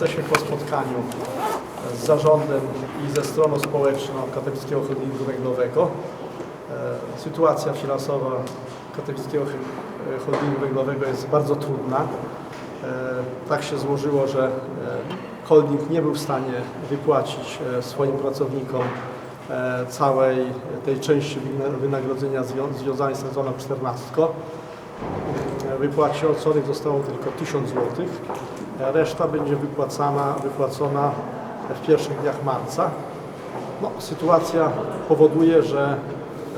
Jesteśmy po spotkaniu z zarządem i ze stroną społeczną Katowickiego Holdingu Węglowego. E, Sytuacja finansowa Katowickiego Hy- Holdingu Węglowego jest bardzo trudna. E, Tak się złożyło, że e, holding nie był w stanie wypłacić e, swoim pracownikom e, całej tej części wyna- wynagrodzenia zwią- związanej z sezonem 14. Wypłaconych zostało tylko 1000 zł. Reszta będzie wypłacana, wypłacona w pierwszych dniach marca. No, sytuacja powoduje, że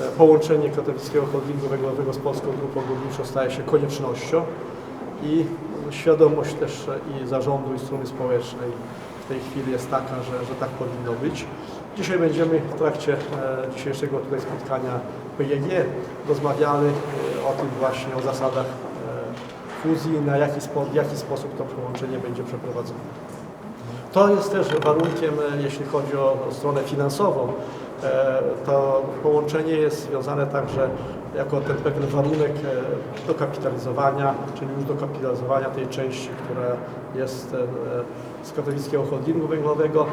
e, połączenie Katowickiego Holdingu Węglowego z Polską Grupą Górniczą staje się koniecznością i świadomość też e, i zarządu i strony społecznej w tej chwili jest taka, że, że tak powinno być. Dzisiaj będziemy w trakcie e, dzisiejszego tutaj spotkania PGG rozmawiali o tym właśnie, o zasadach fuzji, na jaki, spo, jaki sposób to połączenie będzie przeprowadzone. To jest też warunkiem, e, jeśli chodzi o stronę finansową. E, To połączenie jest związane także jako ten pewien warunek e, dokapitalizowania, czyli już dokapitalizowania tej części, która jest z katowickiego holdingu węglowego.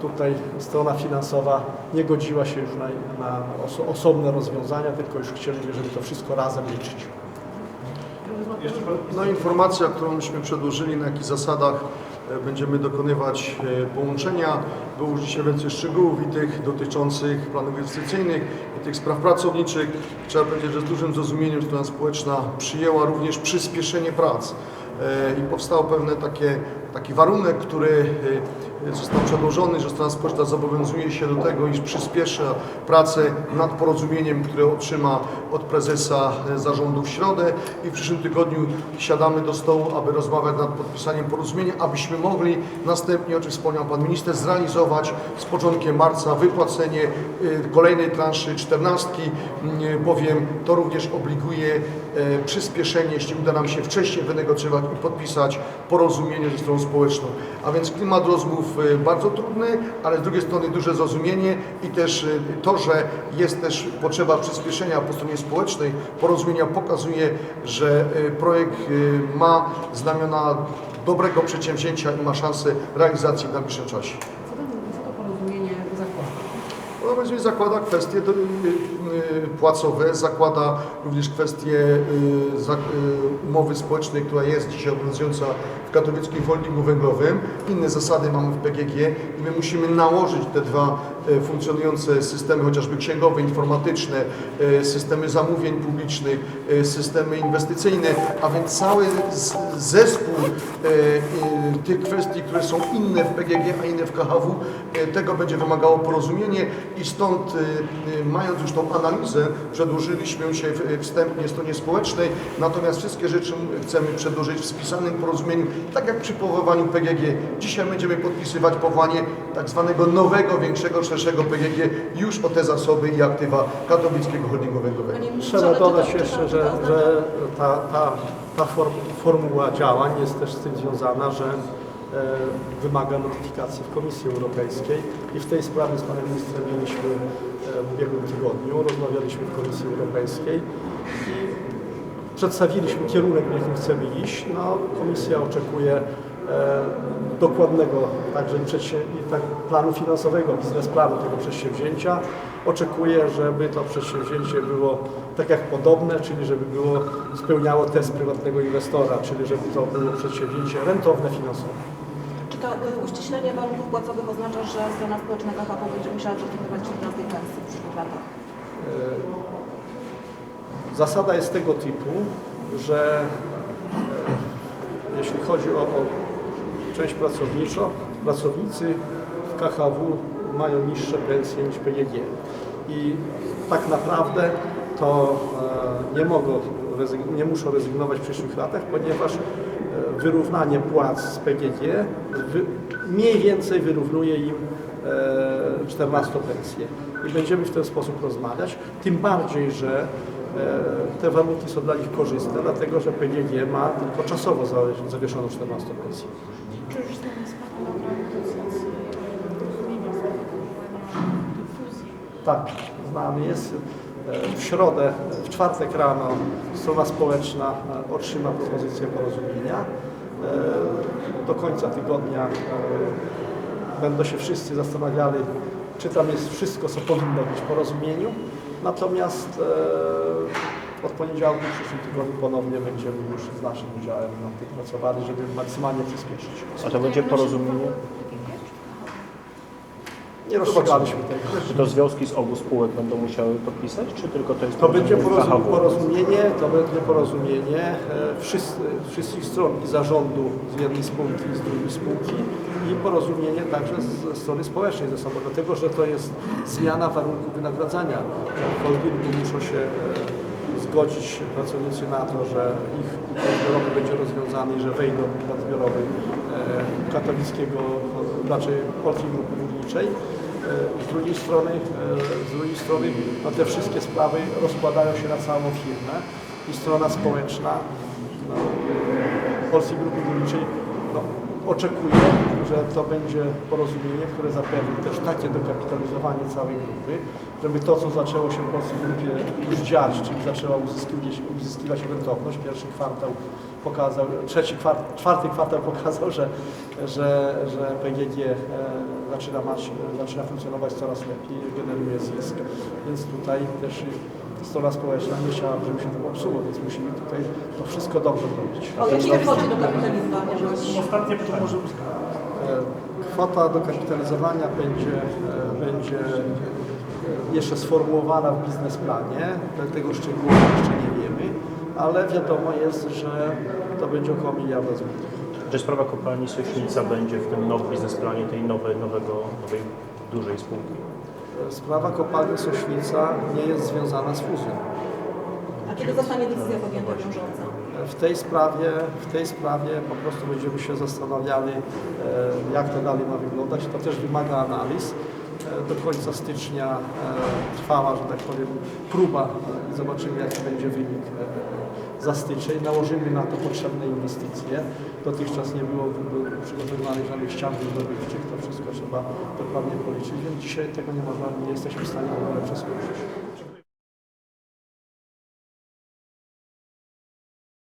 Tutaj strona finansowa nie godziła się już na, na oso, osobne rozwiązania, tylko już chcieliby, żeby to wszystko razem liczyć. No informacja, którą myśmy przedłożyli, na jakich zasadach e, będziemy dokonywać e, połączenia. Było już więcej szczegółów i tych dotyczących planów inwestycyjnych i tych spraw pracowniczych. Trzeba powiedzieć, że z dużym zrozumieniem strona społeczna przyjęła również przyspieszenie prac. E, I powstał pewne takie, taki warunek, który e, został przedłożony, że strona społeczna zobowiązuje się do tego, iż przyspiesza pracę nad porozumieniem, które otrzyma od prezesa e, zarządu w środę i w przyszłym tygodniu siadamy do stołu, aby rozmawiać nad podpisaniem porozumienia, abyśmy mogli następnie, o czym wspomniał Pan Minister, zrealizować z początkiem marca wypłacenie kolejnej transzy czternastki, bowiem to również obliguje przyspieszenie, jeśli uda nam się wcześniej wynegocjować i podpisać porozumienie ze stroną społeczną. A więc klimat rozmów e, bardzo trudny, ale z drugiej strony duże zrozumienie i też e, to, że jest też potrzeba przyspieszenia po stronie społecznej porozumienia pokazuje, że e, projekt ma znamiona dobrego przedsięwzięcia i ma szansę realizacji w najbliższym czasie. Porozumienie zakłada? Kwestie y, y, płacowe, zakłada również kwestie y, y, umowy społecznej, która jest dzisiaj obowiązująca katowickim holdingu węglowym. Inne zasady mamy w PGG i my musimy nałożyć te dwa y, funkcjonujące systemy, chociażby księgowe, informatyczne, y, systemy zamówień publicznych, y, systemy inwestycyjne, a więc cały zespół tych kwestii, które są inne w PGG, a inne w KHW, tego będzie wymagało porozumienie i stąd, mając już tą analizę, przedłożyliśmy się wstępnie stronie społecznej, natomiast wszystkie rzeczy chcemy przedłożyć w spisanym porozumieniu, tak jak przy powoływaniu PGG. Dzisiaj będziemy podpisywać powołanie tak zwanego nowego, większego, szerszego PGG już o te zasoby i aktywa katowickiego holdingu węglowego. Panie ministrze, Trzeba to- dodać to- jeszcze, że, że ta, ta, ta form, formuła działań jest też z tym związana, że e, wymaga notyfikacji w Komisji Europejskiej i w tej sprawie z Panem Ministrem mieliśmy e, w ubiegłym tygodniu, rozmawialiśmy w Komisji Europejskiej przedstawiliśmy kierunek, w jakim chcemy iść. No, komisja oczekuje e, dokładnego także tak planu finansowego, biznesplanu tego przedsięwzięcia. Oczekuje, żeby to przedsięwzięcie było tak jak podobne, czyli żeby było, spełniało test prywatnego inwestora, czyli żeby to było przedsięwzięcie rentowne finansowo. Czy to y, uściślenie warunków płacowych oznacza, że strona społeczna KHP będzie musiała dokonywać 14 pensji w przyszłych latach? Zasada jest tego typu, że e, jeśli chodzi o, o część pracowniczą, pracownicy w KHW mają niższe pensje niż PGG. I tak naprawdę to e, nie mogą, nie muszą rezygnować w przyszłych latach, ponieważ e, wyrównanie płac z PGG mniej więcej wyrównuje im e, 14 pensje. I będziemy w ten sposób rozmawiać, tym bardziej, że te warunki są dla nich korzystne, dlatego że PGG ma tylko czasowo zawie- zawieszoną 14 pensję. Tak, znany jest. E, W środę, w czwartek rano strona społeczna e, otrzyma propozycję porozumienia. do końca tygodnia e, będą się wszyscy zastanawiali, czy tam jest wszystko, co powinno być w porozumieniu. Natomiast e, od poniedziałku w przyszłym tygodniu ponownie będziemy już z naszym udziałem nad tym pracowali, żeby maksymalnie przyspieszyć. A to będzie porozumienie? Nie rozstrzygaliśmy tego. Czy to związki z obu spółek będą musiały podpisać, czy tylko to jest To będzie porozumienie porozum- porozumienie, to będzie porozumienie e, wszyscy, wszystkich stron i zarządu z jednej spółki i z drugiej spółki i porozumienie także ze strony społecznej ze sobą, dlatego że to jest zmiana warunków wynagradzania. W holdingu muszą się e, zgodzić pracownicy na to, że ich układ zbiorowy będzie rozwiązany i że wejdą w układ zbiorowy e, katowickiego, znaczy Polskiej Grupy Górniczej. E, Z drugiej strony, e, z drugiej strony no te wszystkie sprawy rozkładają się na całą firmę i strona społeczna no, Polskiej Grupy Górniczej no, oczekuje, że to będzie porozumienie, które zapewni też takie dokapitalizowanie całej grupy, żeby to, co zaczęło się w Polskiej Grupie już dziać, czyli zaczęła uzyskiwać, uzyskiwać rentowność, pierwszy kwartał pokazał, trzeci kwartał, czwarty kwartał pokazał, że, że, że PGG e, zaczyna, mać, zaczyna funkcjonować coraz lepiej, generuje zysk, więc tutaj też strona społeczna nie chciała, żeby się to popsuło, więc musimy tutaj to wszystko dobrze zrobić. O jakiej kwocie dokapitalizowania właśnie? Ostatnie pytanie. E, Kwota dokapitalizowania będzie, e, będzie jeszcze sformułowana w biznesplanie. Tego szczegółów jeszcze nie wiemy, ale wiadomo jest, że to będzie około miliarda złotych. Czy sprawa kopalni Sośnica będzie w tym nowym biznesplanie tej nowej, nowego, nowej dużej spółki? Sprawa kopalni Sośnica nie jest związana z fuzją. A kiedy zostanie decyzja podjęta wiążąca? W tej sprawie, w tej sprawie po prostu będziemy się zastanawiali, e, jak to dalej ma wyglądać. To też wymaga analiz. E, Do końca stycznia e, trwała, że tak powiem, próba i zobaczymy, jaki będzie wynik za styczeń. Nałożymy na to potrzebne inwestycje. Dotychczas nie było wy- przygotowywanych żadnych ścian wydobywczych. To wszystko trzeba dokładnie policzyć, więc dzisiaj tego nie można, nie jesteśmy w stanie w ogóle przesłuchać.